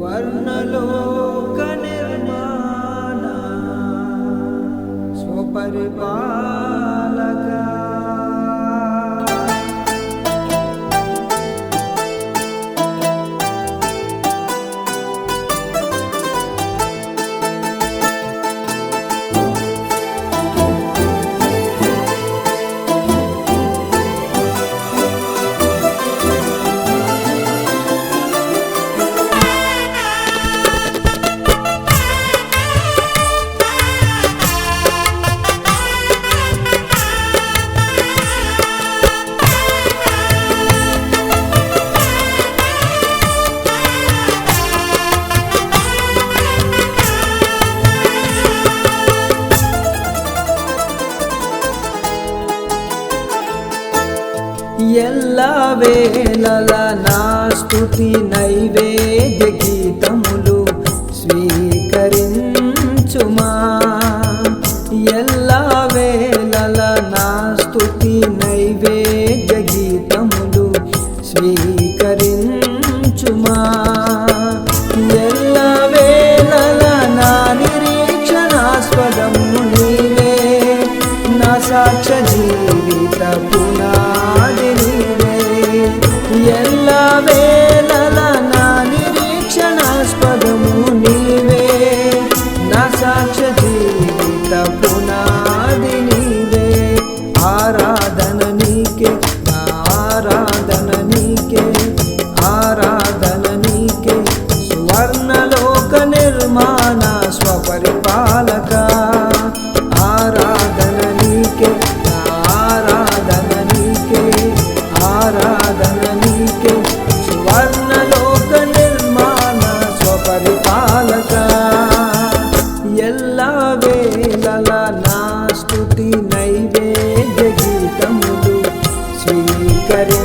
స్వర్ణలోక నిర్మాణ స్వపరిపాలక ఎల్ల వేళల నా స్తుతి నైవేద్య గీతములు எல்லாத వేళల నా స్థుతి నైవేద్య గీతములు. స్వీకరి